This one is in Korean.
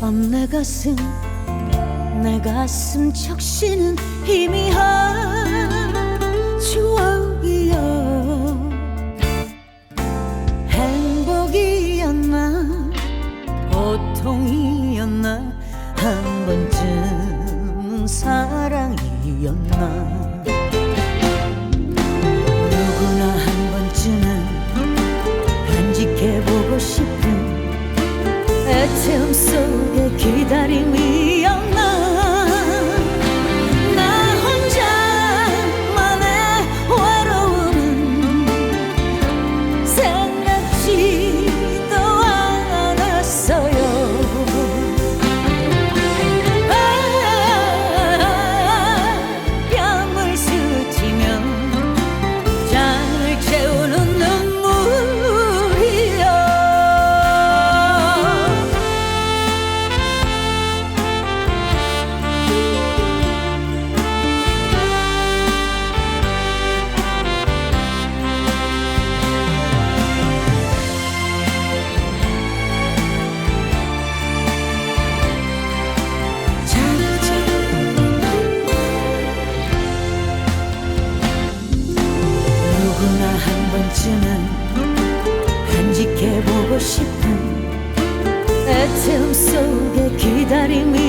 밤 내 가슴 내 가슴 적시는 희미한 고통이었나? 한 번쯤은 사랑이었나 다시는 간직해보고 싶은 애틈 속에 기다림이